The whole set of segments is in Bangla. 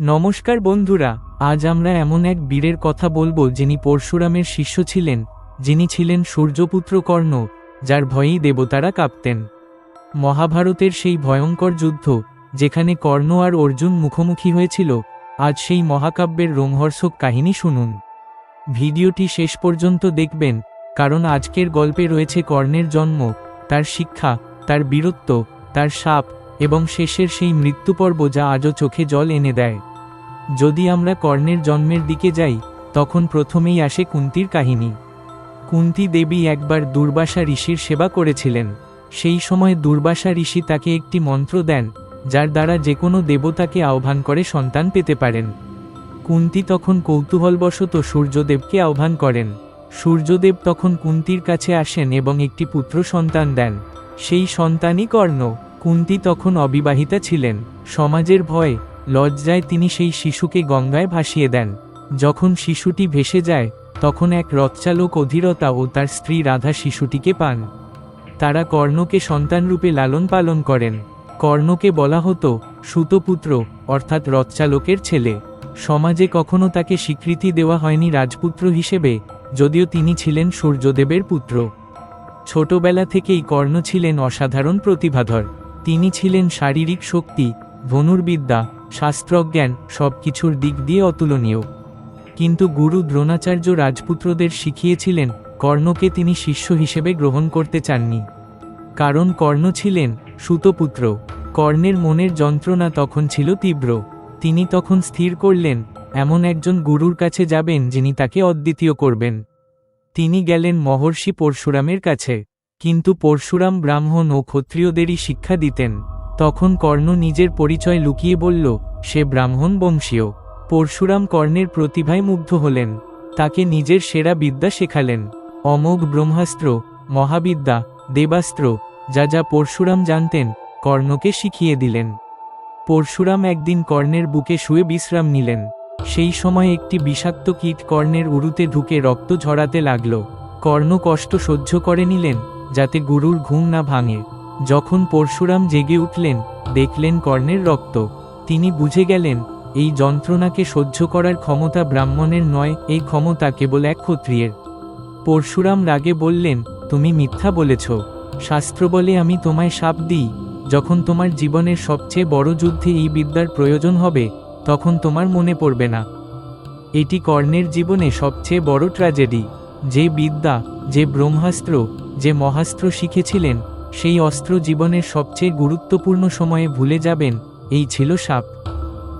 নমস্কার বন্ধুরা, আজ আমরা এমন এক বীরের কথা বলব যিনি পরশুরামের শিষ্য ছিলেন, যিনি ছিলেন সূর্যপুত্র কর্ণ, যার ভয়েই দেবতারা কাঁপতেন। মহাভারতের সেই ভয়ঙ্কর যুদ্ধ, যেখানে কর্ণ আর অর্জুন মুখোমুখি হয়েছিল, আজ সেই মহাকাব্যের রোমহর্ষক কাহিনী শুনুন। ভিডিওটি শেষ পর্যন্ত দেখবেন, কারণ আজকের গল্পে রয়েছে কর্ণের জন্ম, তার শিক্ষা, তার বীরত্ব, তার সাপ এবং শেষের সেই মৃত্যুপর্ব যা আজও চোখে জল এনে দেয়। যদি আমরা কর্ণের জন্মের দিকে যাই, তখন প্রথমেই আসে কুন্তির কাহিনী। কুন্তি দেবী একবার দুর্বাসা ঋষির সেবা করেছিলেন। সেই সময় দুর্বাসা ঋষি তাকে একটি মন্ত্র দেন, যার দ্বারা যে কোনো দেবতাকে আহ্বান করে সন্তান পেতে পারেন। কুন্তি তখন কৌতূহলবশত সূর্যদেবকে আহ্বান করেন। সূর্যদেব তখন কুন্তির কাছে আসেন এবং একটি পুত্র সন্তান দেন। সেই সন্তানই কর্ণ। কুন্তি তখন অবিবাহিতা ছিলেন। সমাজের ভয়ে, লজ্জায় তিনি সেই শিশুকে গঙ্গায় ভাসিয়ে দেন। যখন শিশুটি ভেসে যায়, তখন এক রথচালক অধীরতা ও তার স্ত্রী রাধা শিশুটিকে পান। তারা কর্ণকে সন্তানরূপে লালন পালন করেন। কর্ণকে বলা হতো, সুতপুত্র, অর্থাৎ রথচালকের ছেলে। সমাজে কখনো তাকে স্বীকৃতি দেওয়া হয়নি রাজপুত্র হিসেবে, যদিও তিনি ছিলেন সূর্যদেবের পুত্র। ছোটবেলা থেকেই কর্ণ ছিলেন অসাধারণ প্রতিভাধর। তিনি ছিলেন শারীরিক শক্তি, ধনুর্বিদ্যা, শাস্ত্রজ্ঞান সব কিছুর দিক দিয়ে অতুলনীয়। কিন্তু গুরু দ্রোণাচার্য রাজপুত্রদের শিখিয়েছিলেন, কর্ণকে তিনি শিষ্য হিসেবে গ্রহণ করতে চাননি। কারণ কর্ণ ছিলেন সুতপুত্র, কর্ণের মনের যন্ত্রণা তখন ছিল তীব্র। তিনি তখন স্থির করলেন, এমন একজন গুরুর কাছে যাবেন যিনি তাকে অদ্বিতীয় করবেন। তিনি গেলেন মহর্ষি পরশুরামের কাছে। কিন্তু পরশুরাম ব্রাহ্মণ ও ক্ষত্রিয়দেরই শিক্ষা দিতেন। তখন কর্ণ নিজের পরিচয় লুকিয়ে বলল, সে ব্রাহ্মণ বংশীয় পরশুরাম কর্ণের প্রতিভায় মুগ্ধ হলেন। তাকে নিজের সেরা বিদ্যা শেখালেন। অমোঘ ব্রহ্মাস্ত্র, মহাবিদ্যা, দেবাস্ত্র, যা যা পরশুরাম জানতেন, কর্ণকে শিখিয়ে দিলেন। পরশুরাম একদিন কর্ণের বুকে শুয়ে বিশ্রাম নিলেন। সেই সময় একটি বিষাক্ত কীট কর্ণের উরুতে ঢুকে রক্ত ঝরাতে লাগল। কর্ণ কষ্ট সহ্য করে নিলেন। যাতে গুরুর ঘুম না ভাঙে। যখন পরশুরাম জেগে উঠলেন, দেখলেন কর্ণের রক্ত। তিনি বুঝে গেলেন, এই যন্ত্রণাকে সহ্য করার ক্ষমতা ব্রাহ্মণের নয়, এই ক্ষমতা কেবল এক ক্ষত্রিয়ের। পরশুরাম রাগে বললেন, তুমি মিথ্যা বলেছ। শাস্ত্র বলে আমি তোমায় সাপ দিই। যখন তোমার জীবনের সবচেয়ে বড় যুদ্ধে এই বিদ্যার প্রয়োজন হবে, তখন তোমার মনে পড়বে না। এটি কর্ণের জীবনে সবচেয়ে বড় ট্র্যাজেডি যে বিদ্যা, যে ব্রহ্মাস্ত্র, যে মহাস্ত্র শিখেছিলেন, সেই অস্ত্র জীবনের সবচেয়ে গুরুত্বপূর্ণ সময়ে ভুলে যাবেন, এই ছিল সাপ।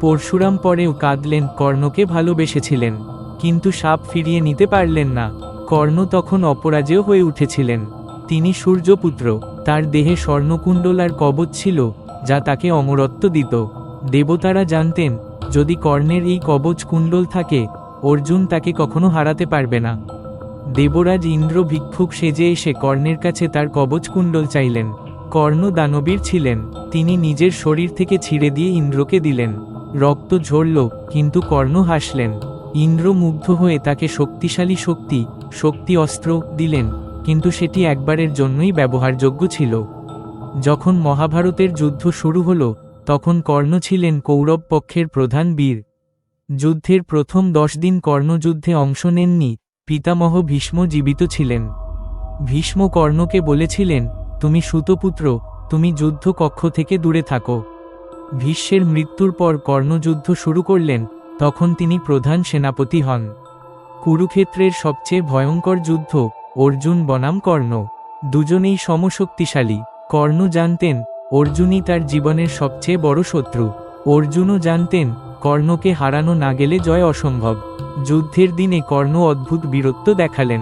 পরশুরাম পরেও কাঁদলেন, কর্ণকে ভালোবেসেছিলেন। কিন্তু সাপ ফিরিয়ে নিতে পারলেন না। কর্ণ তখন অপরাজেয় হয়ে উঠেছিলেন। তিনি সূর্যপুত্র, তার দেহে স্বর্ণকুণ্ডল আর কবচ ছিল, যা তাকে অমরত্ব দিত। দেবতারা জানতেন, যদি কর্ণের এই কবচ কুণ্ডল থাকে, অর্জুন তাকে কখনো হারাতে পারবে না। দেবরাজ ইন্দ্র ভিক্ষুক সেজে এসে কর্ণের কাছে তার কবচ কুণ্ডল চাইলেন। কর্ণ দানবীর ছিলেন, তিনি নিজের শরীর থেকে ছিঁড়ে দিয়ে ইন্দ্রকে দিলেন। রক্ত ঝরল, কিন্তু কর্ণ হাসলেন। ইন্দ্র মুগ্ধ হয়ে তাকে শক্তিশালী শক্তি শক্তি অস্ত্র দিলেন, কিন্তু সেটি একবারের জন্যই ব্যবহারযোগ্য ছিল। যখন মহাভারতের যুদ্ধ শুরু হল, তখন কর্ণ ছিলেন কৌরব পক্ষের প্রধান বীর। যুদ্ধের প্রথম দশ দিন কর্ণযুদ্ধে অংশ নেননি পিতামহ ভীষ্ম জীবিত ছিলেন। ভীষ্ম কর্ণকে বলেছিলেন, তুমি সুতপুত্র, তুমি যুদ্ধ কক্ষ থেকে দূরে থাকো। ভীষ্মের মৃত্যুর পর কর্ণযুদ্ধ শুরু করলেন, তখন তিনি প্রধান সেনাপতি হন। কুরুক্ষেত্রের সবচেয়ে ভয়ঙ্কর যুদ্ধ, অর্জুন বনাম কর্ণ। দুজনেই সমশক্তিশালী। কর্ণ জানতেন, অর্জুনই তার জীবনের সবচেয়ে বড় শত্রু। অর্জুনও জানতেন, কর্ণকে হারানো না গেলে জয় অসম্ভব। যুদ্ধের দিনে কর্ণ অদ্ভুত বীরত্ব দেখালেন।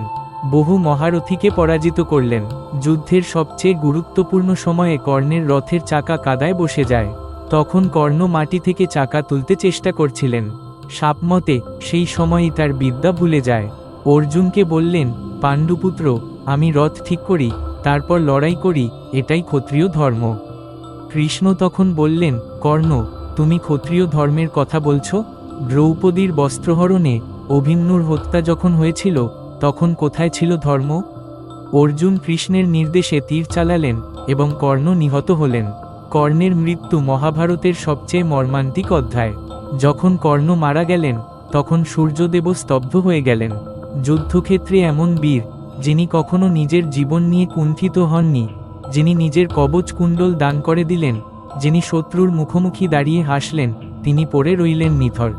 বহু মহারথীকে পরাজিত করলেন। যুদ্ধের সবচেয়ে গুরুত্বপূর্ণ সময়ে কর্ণের রথের চাকা কাদায় বসে যায়। তখন কর্ণ মাটি থেকে চাকা তুলতে চেষ্টা করছিলেন। সাপমতে সেই সময়ই তার বিদ্যা ভুলে যায়। অর্জুনকে বললেন, পাণ্ডুপুত্র, আমি রথ ঠিক করি, তারপর লড়াই করি, এটাই ক্ষত্রিয় ধর্ম। কৃষ্ণ তখন বললেন, কর্ণ, তুমি ক্ষত্রিয় ধর্মের কথা বলছ? দ্রৌপদীর বস্ত্রহরণে অভিন্নুর হত্যা যখন হয়েছিল, তখন কোথায় ছিল ধর্ম? অর্জুন কৃষ্ণের নির্দেশে তীর চালালেন এবং কর্ণ নিহত হলেন। কর্ণের মৃত্যু মহাভারতের সবচেয়ে মর্মান্তিক অধ্যায়। যখন কর্ণ মারা গেলেন, তখন সূর্যদেব স্তব্ধ হয়ে গেলেন। যুদ্ধক্ষেত্রে এমন বীর, যিনি কখনো নিজের জীবন নিয়ে কুণ্ঠিত হননি, যিনি নিজের কবচ কুণ্ডল দান করে দিলেন, যিনি শত্রুর মুখোমুখি দাঁড়িয়ে হাসলেন তিনি পড়ে রইলেন নিথর।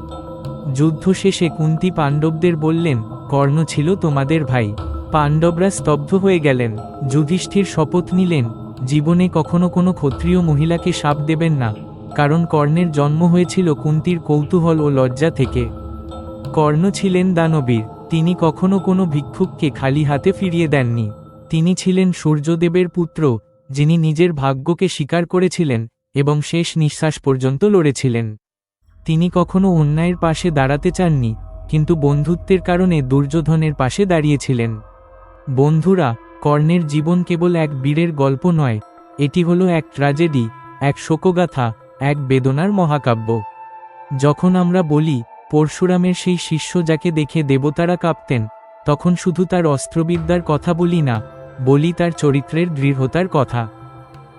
যুদ্ধ শেষে কুন্তি পাণ্ডবদের বললেন, কর্ণ ছিল তোমাদের ভাই। পাণ্ডবরা স্তব্ধ হয়ে গেলেন। যুধিষ্ঠির শপথ নিলেন, জীবনে কখনো কোনো ক্ষত্রিয় মহিলাকে সাপ দেবেন না, কারণ কর্ণের জন্ম হয়েছিল কুন্তির কৌতূহল ও লজ্জা থেকে। কর্ণ ছিলেন দানবীর, তিনি কখনো কোনো ভিক্ষুককে খালি হাতে ফিরিয়ে দেননি। তিনি ছিলেন সূর্যদেবের পুত্র, যিনি নিজের ভাগ্যকে স্বীকার করেছিলেন এবং শেষ নিঃশ্বাস পর্যন্ত লড়েছিলেন। তিনি কখনো অন্যায়ের পাশে দাঁড়াতে চাননি, কিন্তু বন্ধুত্বের কারণে দুর্যোধনের পাশে দাঁড়িয়েছিলেন। বন্ধুরা, কর্ণের জীবন কেবল এক বীরের গল্প নয়, এটি হলো এক ট্র্যাজেডি, এক শোকগাথা, এক বেদনার মহাকাব্য। যখন আমরা বলি, পরশুরামের সেই শিষ্য যাকে দেখে দেবতারা কাঁপতেন, তখন শুধু তার অস্ত্রবিদ্যার কথা বলি না, বলি তার চরিত্রের দৃঢ়তার কথা।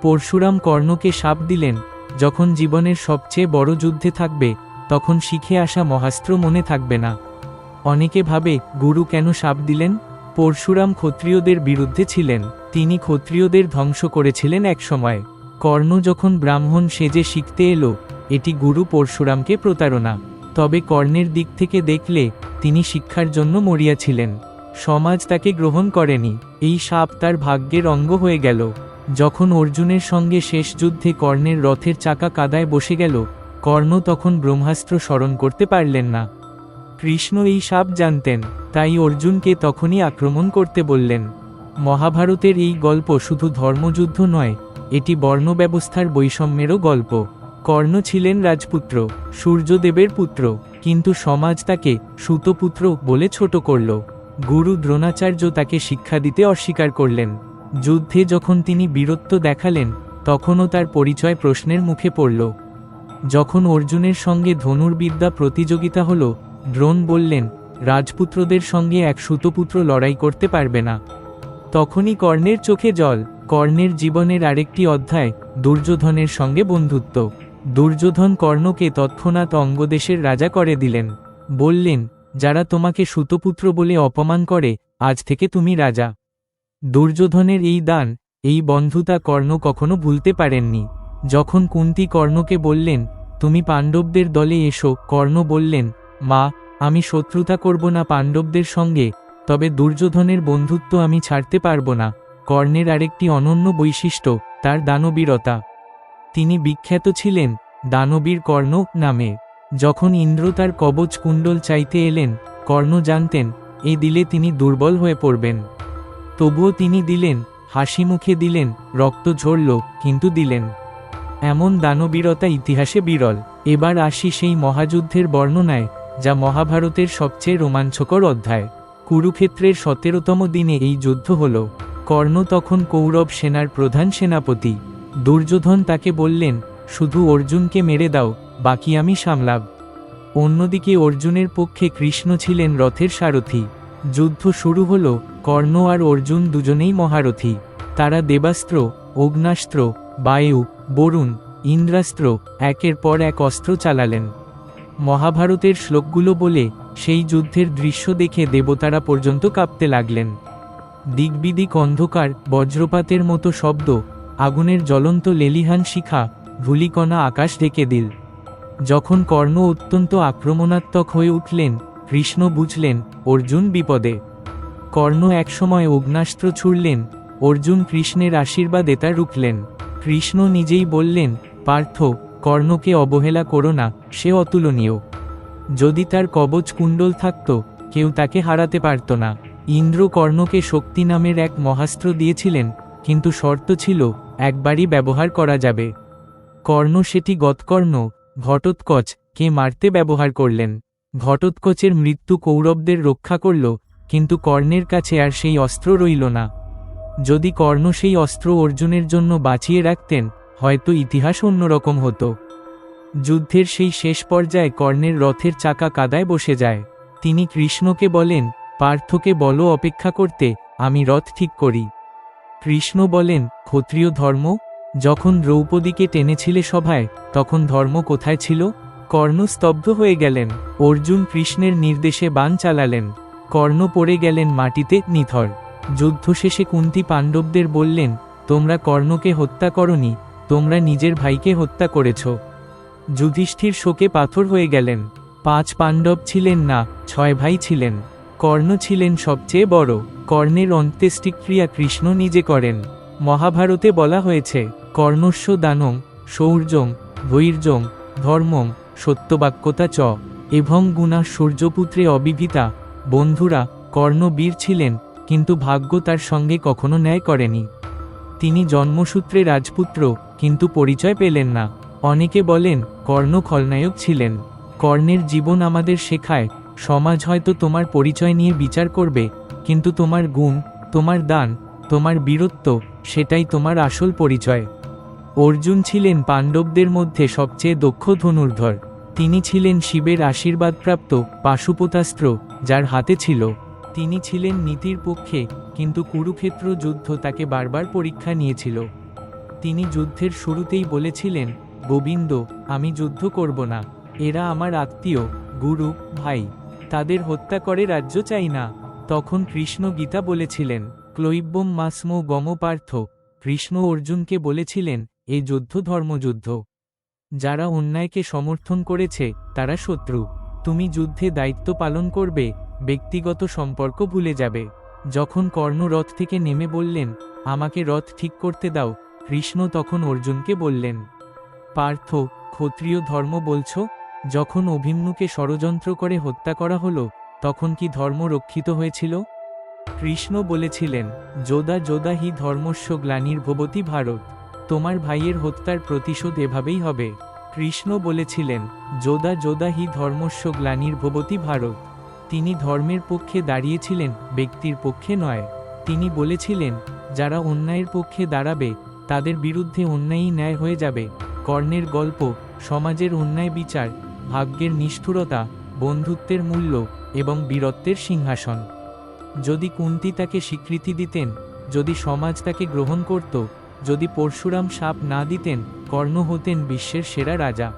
পরশুরাম কর্ণকে সাপ দিলেন যখন জীবনের সবচেয়ে বড় যুদ্ধে থাকবে, তখন শিখে আসা মহাস্ত্র মনে থাকবে না। অনেকে ভাবে, গুরু কেন সাপ দিলেন? পরশুরাম ক্ষত্রিয়দের বিরুদ্ধে ছিলেন, তিনি ক্ষত্রিয়দের ধ্বংস করেছিলেন একসময়। কর্ণ যখন ব্রাহ্মণ সেজে শিখতে এলো, এটি গুরু পরশুরামকে প্রতারণা। তবে কর্ণের দিক থেকে দেখলে, তিনি শিক্ষার জন্য মরিয়াছিলেন সমাজ তাকে গ্রহণ করেনি, এই সাপ তার ভাগ্যের অঙ্গ হয়ে গেল। যখন অর্জুনের সঙ্গে শেষ যুদ্ধে কর্ণের রথের চাকা কাদায় বসে গেল, কর্ণ তখন ব্রহ্মাস্ত্র স্মরণ করতে পারলেন না। কৃষ্ণ এই সাপ জানতেন, তাই অর্জুনকে তখনই আক্রমণ করতে বললেন। মহাভারতের এই গল্প শুধু ধর্মযুদ্ধ নয়, এটি বর্ণব্যবস্থার বৈষম্যেরও গল্প। কর্ণ ছিলেন রাজপুত্র, সূর্যদেবের পুত্র, কিন্তু সমাজ তাকে সুতপুত্র বলে ছোট করল। গুরু দ্রোণাচার্য তাকে শিক্ষা দিতে অস্বীকার করলেন। যুদ্ধে যখন তিনি বীরত্ব দেখালেন, তখনও তার পরিচয় প্রশ্নের মুখে পড়ল। যখন অর্জুনের সঙ্গে ধনুর্বিদ্যা প্রতিযোগিতা হল, দ্রোণ বললেন, রাজপুত্রদের সঙ্গে এক সুতপুত্র লড়াই করতে পারবে না। তখনই কর্ণের চোখে জল, কর্ণের জীবনের আরেকটি অধ্যায়, দুর্যোধনের সঙ্গে বন্ধুত্ব। দুর্যোধন কর্ণকে তৎক্ষণাৎ অঙ্গদেশের রাজা করে দিলেন। বললেন, যারা তোমাকে সুতপুত্র বলে অপমান করে, আজ থেকে তুমি রাজা। দুর্যোধনের এই দান, এই বন্ধুতা কর্ণ কখনো ভুলতে পারেননি। যখন কুন্তি কর্ণকে বললেন, তুমি পাণ্ডবদের দলে এসো, কর্ণ বললেন, মা, আমি শত্রুতা করব না পাণ্ডবদের সঙ্গে, তবে দুর্যোধনের বন্ধুত্ব আমি ছাড়তে পারব না। কর্ণের আরেকটি অনন্য বৈশিষ্ট্য, তার দানবীরতা। তিনি বিখ্যাত ছিলেন, দানবীর কর্ণ নামে। যখন ইন্দ্র তার কবচ কুণ্ডল চাইতে এলেন, কর্ণ জানতেন এ দিলে তিনি দুর্বল হয়ে পড়বেন। তবুও তিনি দিলেন, হাসি মুখে দিলেন, রক্ত ঝরল, কিন্তু দিলেন। এমন দানবীরতা ইতিহাসে বিরল। এবার আসি সেই মহাযুদ্ধের বর্ণনায়, যা মহাভারতের সবচেয়ে রোমাঞ্চকর অধ্যায়। কুরুক্ষেত্রের সতেরোতম দিনে এই যুদ্ধ হল। কর্ণ তখন কৌরব সেনার প্রধান সেনাপতি। দুর্যোধন তাকে বললেন, শুধু অর্জুনকে মেরে দাও, বাকি আমি সামলাব। অন্যদিকে অর্জুনের পক্ষে কৃষ্ণ ছিলেন রথের সারথি। যুদ্ধ শুরু হল কর্ণ আর অর্জুন দুজনেই মহারথী। তারা দেবাস্ত্র, অগ্নাস্ত্র, বায়ু, বরুণ, ইন্দ্রাস্ত্র, একের পর এক অস্ত্র চালালেন। মহাভারতের শ্লোকগুলো বলে সেই যুদ্ধের দৃশ্য দেখে দেবতারা পর্যন্ত কাঁপতে লাগলেন। দিকবিদিক অন্ধকার, বজ্রপাতের মতো শব্দ, আগুনের জ্বলন্ত লেলিহান শিখা, ধূলিকণা আকাশ ঢেকে দিল। যখন কর্ণ অত্যন্ত আক্রমণাত্মক হয়ে উঠলেন, কৃষ্ণ বুঝলেন, অর্জুন বিপদে। কর্ণ একসময় অগ্নাস্ত্র ছুড়লেন, অর্জুন কৃষ্ণের আশীর্বাদে তা রুখলেন। কৃষ্ণ নিজেই বললেন, পার্থ, কর্ণকে অবহেলা করো না, সে অতুলনীয়। যদি তার কবচ কুণ্ডল থাকত, কেউ তাকে হারাতে পারত না। ইন্দ্র কর্ণকে শক্তি নামের এক মহাস্ত্র দিয়েছিলেন, কিন্তু শর্ত ছিল, একবারই ব্যবহার করা যাবে। কর্ণ সেটি গৎকর্ণ ঘটোৎকচ, কে মারতে ব্যবহার করলেন। ঘটোৎকচের মৃত্যু কৌরবদের রক্ষা করল কিন্তু কর্ণের কাছে আর সেই অস্ত্র রইল না। যদি কর্ণ সেই অস্ত্র অর্জুনের জন্য বাঁচিয়ে রাখতেন, হয়তো ইতিহাস অন্যরকম হতো। যুদ্ধের সেই শেষ পর্যায়ে কর্ণের রথের চাকা কাদায় বসে যায়। তিনি কৃষ্ণকে বলেন, পার্থকে বলো অপেক্ষা করতে, আমি রথ ঠিক করি। কৃষ্ণ বলেন, ক্ষত্রিয় ধর্ম, যখন দ্রৌপদীকে টেনেছিলে সভায়, তখন ধর্ম কোথায় ছিল? কর্ণ স্তব্ধ হয়ে গেলেন। অর্জুন কৃষ্ণের নির্দেশে বান চালালেন। কর্ণ পড়ে গেলেন মাটিতে, নিথর। যুদ্ধ শেষে কুন্তি পাণ্ডবদের বললেন, তোমরা কর্ণকে হত্যা করনি, তোমরা নিজের ভাইকে হত্যা করেছ। যুধিষ্ঠির শোকে পাথর হয়ে গেলেন। পাঁচ পাণ্ডব ছিলেন না, ছয় ভাই ছিলেন। কর্ণ ছিলেন সবচেয়ে বড়। কর্ণের অন্ত্যেষ্টিক্রিয়া কৃষ্ণ নিজে করেন। মহাভারতে বলা হয়েছে, কর্ণস্য দানং শৌর্যং ধৈর্যং ধর্মং, সত্যবাক্যতা চ এবং গুণা সূর্যপুত্রে অবিভিতা বন্ধুরা কর্ণ বীর ছিলেন, কিন্তু ভাগ্য তার সঙ্গে কখনো ন্যায় করেনি। তিনি জন্মসূত্রে রাজপুত্র, কিন্তু পরিচয় পেলেন না। অনেকে বলেন, কর্ণ খলনায়ক ছিলেন। কর্ণের জীবন আমাদের শেখায়, সমাজ হয়তো তোমার পরিচয় নিয়ে বিচার করবে, কিন্তু তোমার গুণ, তোমার দান, তোমার বীরত্ব, সেটাই তোমার আসল পরিচয়। অর্জুন ছিলেন পাণ্ডবদের মধ্যে সবচেয়ে দক্ষ ধনুর্ধর। তিনি ছিলেন শিবের আশীর্বাদপ্রাপ্ত পাশুপতাস্ত্র যার হাতে ছিল। তিনি ছিলেন নীতির পক্ষে, কিন্তু কুরুক্ষেত্র যুদ্ধ তাকে বারবার পরীক্ষা নিয়েছিল। তিনি যুদ্ধের শুরুতেই বলেছিলেন, গোবিন্দ, আমি যুদ্ধ করব না। এরা আমার আত্মীয়, গুরু, ভাই। তাদের হত্যা করে রাজ্য চাই না। তখন কৃষ্ণ গীতা বলেছিলেন, ক্লৈব্যম মাসমো গমপার্থ কৃষ্ণ অর্জুনকে বলেছিলেন, এ যুদ্ধ ধর্মযুদ্ধ। যারা অন্যায়কে সমর্থন করেছে, তারা শত্রু। তুমি যুদ্ধে দায়িত্ব পালন করবে, ব্যক্তিগত সম্পর্ক ভুলে যাবে। যখন কর্ণ রথ থেকে নেমে বললেন, আমাকে রথ ঠিক করতে দাও, কৃষ্ণ তখন অর্জুনকে বললেন, পার্থ, ক্ষত্রিয় ধর্ম বলছ? যখন অভিম্নুকে ষড়যন্ত্র করে হত্যা করা হলো, তখন কি ধর্ম রক্ষিত হয়েছিল? কৃষ্ণ বলেছিলেন, যোদা যোদা হি ধর্মস্য গ্লানির্ভবতী ভারত, তোমার ভাইয়ের হত্যার প্রতিশোধ এভাবেই হবে। কৃষ্ণ বলেছিলেন, যোদা যোদা হি ধর্মস্য গ্লানির্ভবতী ভারত। তিনি ধর্মের পক্ষে দাঁড়িয়েছিলেন, ব্যক্তির পক্ষে নয়। তিনি বলেছিলেন, যারা অন্যায়ের পক্ষে দাঁড়াবে, তাদের বিরুদ্ধে অন্যায়ই ন্যায় হয়ে যাবে। কর্ণের গল্প, সমাজের অন্যায় বিচার, ভাগ্যের নিষ্ঠুরতা, বন্ধুত্বের মূল্য এবং বীরত্বের সিংহাসন। যদি কুন্তি তাকে স্বীকৃতি দিতেন, যদি সমাজ তাকে গ্রহণ করত যদি পরশুরাম সাপ না দিতেন, কর্ণ হতেন বিশ্বের সেরা রাজা।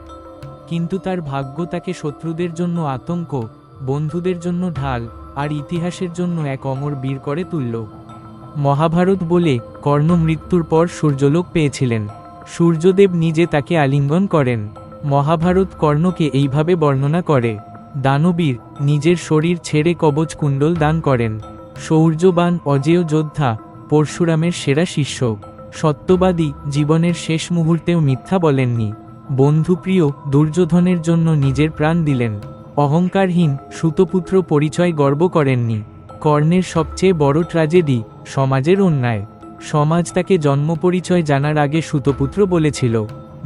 কিন্তু তার ভাগ্য তাকে শত্রুদের জন্য আতঙ্ক, বন্ধুদের জন্য ঢাল, আর ইতিহাসের জন্য এক অমর বীর করে তুলল। মহাভারত বলে কর্ণ মৃত্যুর পর সূর্যলোক পেয়েছিলেন। সূর্যদেব নিজে তাকে আলিঙ্গন করেন। মহাভারত কর্ণকে এইভাবে বর্ণনা করে, দানবীর, নিজের শরীর ছেড়ে কবচ কুণ্ডল দান করেন। শৌর্যবান অজেয় যোদ্ধা, পরশুরামের সেরা শিষ্য। সত্যবাদী জীবনের শেষ মুহূর্তেও মিথ্যা বলেননি। বন্ধুপ্রিয় দুর্যোধনের জন্য নিজের প্রাণ দিলেন। অহংকারহীন সুতপুত্র পরিচয় গর্ব করেননি। কর্ণের সবচেয়ে বড় ট্র্যাজেডি সমাজের অন্যায়। সমাজ তাকে জন্মপরিচয় জানার আগে সুতপুত্র বলেছিল,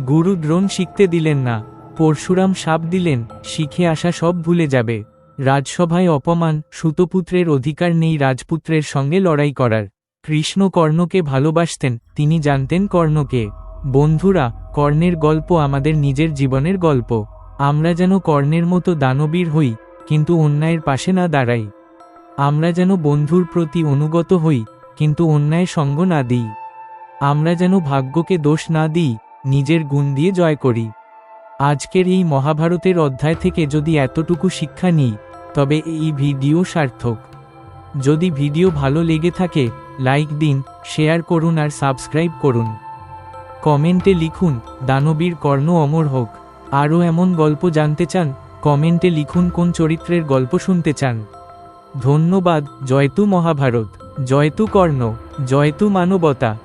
গুরু দ্রোণ শিখতে দিলেন না, পরশুরাম সাপ দিলেন, শিখে আসা সব ভুলে যাবে। রাজসভায় অপমান সুতপুত্রের অধিকার নেই রাজপুত্রের সঙ্গে লড়াই করার। কৃষ্ণ কর্ণকে ভালোবাসতেন, তিনি জানতেন কর্ণকে বন্ধুরা, কর্ণের গল্প আমাদের নিজের জীবনের গল্প। আমরা যেন কর্ণের মতো দানবীর হই, কিন্তু অন্যায়ের পাশে না দাঁড়াই। আমরা যেন বন্ধুর প্রতি অনুগত হই, কিন্তু অন্যায় সঙ্গ না দিই। আমরা যেন ভাগ্যকে দোষ না দিই, নিজের গুণ দিয়ে জয় করি। আজকের এই মহাভারতের অধ্যায় থেকে যদি এতটুকু শিক্ষা নিই, তবে এই ভিডিও সার্থক। যদি ভিডিও ভালো লেগে থাকে লাইক দিন, শেয়ার করুন আর সাবস্ক্রাইব করুন। কমেন্টে লিখুন, দানবীর কর্ণ অমর হোক। আরও এমন গল্প জানতে চান, কমেন্টে লিখুন কোন চরিত্রের গল্প শুনতে চান। ধন্যবাদ জয়তু মহাভারত জয়তু কর্ণ জয়তু মানবতা।